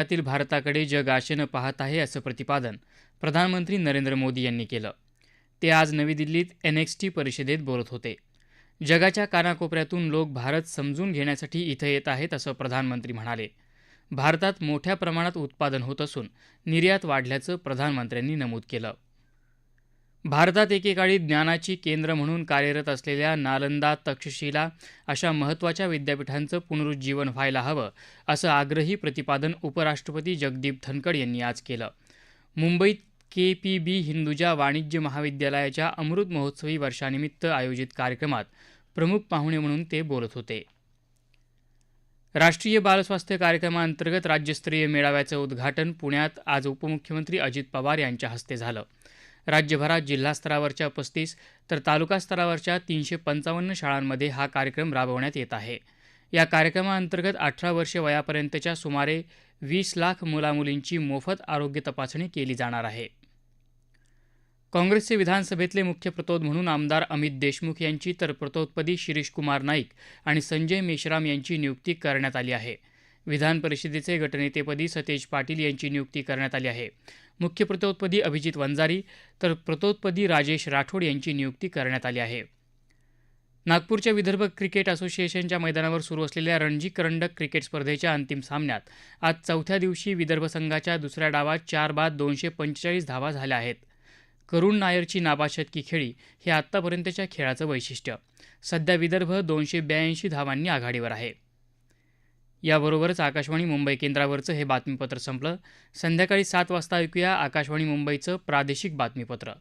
त्यातील भारताकडे जग आशेनं पाहत आहे असं प्रतिपादन प्रधानमंत्री नरेंद्र मोदी यांनी केलं. ते आज नवी दिल्लीत एन एक्स टी परिषदेत बोलत होते. जगाच्या कानाकोपऱ्यातून लोक भारत समजून घेण्यासाठी इथं येत आहेत असं प्रधानमंत्री म्हणाले. भारतात मोठ्या प्रमाणात उत्पादन होत असून निर्यात वाढल्याचं प्रधानमंत्र्यांनी नमूद केलं. भारतात एकेकाळी ज्ञानाची केंद्र म्हणून कार्यरत असलेल्या नालंदा तक्षशिला अशा महत्त्वाच्या विद्यापीठांचं पुनरुज्जीवन व्हायला हवं असं आग्रही प्रतिपादन उपराष्ट्रपती जगदीप धनकड यांनी आज केलं. मुंबईत के पी बी हिंदुजा वाणिज्य महाविद्यालयाच्या अमृत महोत्सवी वर्षानिमित्त आयोजित कार्यक्रमात प्रमुख पाहुणे म्हणून ते बोलत होते. राष्ट्रीय बालस्वास्थ्य कार्यक्रमाअंतर्गत राज्यस्तरीय मेळाव्याचं उद्घाटन पुण्यात आज उपमुख्यमंत्री अजित पवार यांच्या हस्ते झालं. राज्यभरात जिल्हास्तरावरच्या पस्तीस तर तालुका स्तरावरच्या तीनशे पंचावन्न शाळांमध्ये हा कार्यक्रम राबवण्यात येत आहे. या कार्यक्रमाअंतर्गत अठरा वर्ष वयापर्यंतच्या सुमारे वीस लाख मुलामुलींची मोफत आरोग्य तपासणी केली जाणार आहे. काँग्रेसचे विधानसभेतले मुख्य प्रतोद म्हणून आमदार अमित देशमुख यांची तर प्रतोदपदी शिरीष कुमार नाईक आणि संजय मेश्राम यांची नियुक्ती करण्यात आली आहे. विधान परिषदेचे गटनेतेपदी सतेज पाटील यांची नियुक्ती करण्यात आली आहे. मुख्य प्रतोत्पदी अभिजित वंजारी तर प्रतोत्पदी राजेश राठोड यांची नियुक्ती करण्यात आली आहे. नागपूरच्या विदर्भ क्रिकेट असोसिएशनच्या मैदानावर सुरू असलेल्या रणजी करंडक क्रिकेट स्पर्धेच्या अंतिम सामन्यात आज चौथ्या दिवशी विदर्भ संघाच्या दुसऱ्या डावात चार बाद दोनशे पंचेचाळीस धावा झाल्या आहेत. करुण नायरची नाबाशतकी खेळी हे आत्तापर्यंतच्या खेळाचं वैशिष्ट्य. सध्या विदर्भ दोनशे ब्याऐंशी धावांनी आघाडीवर आहे. याबरोबरच आकाशवाणी मुंबई केंद्रावरचं हे बातमीपत्र संपलं. संध्याकाळी सात वाजता ऐकूया आकाशवाणी मुंबईचं प्रादेशिक बातमीपत्र.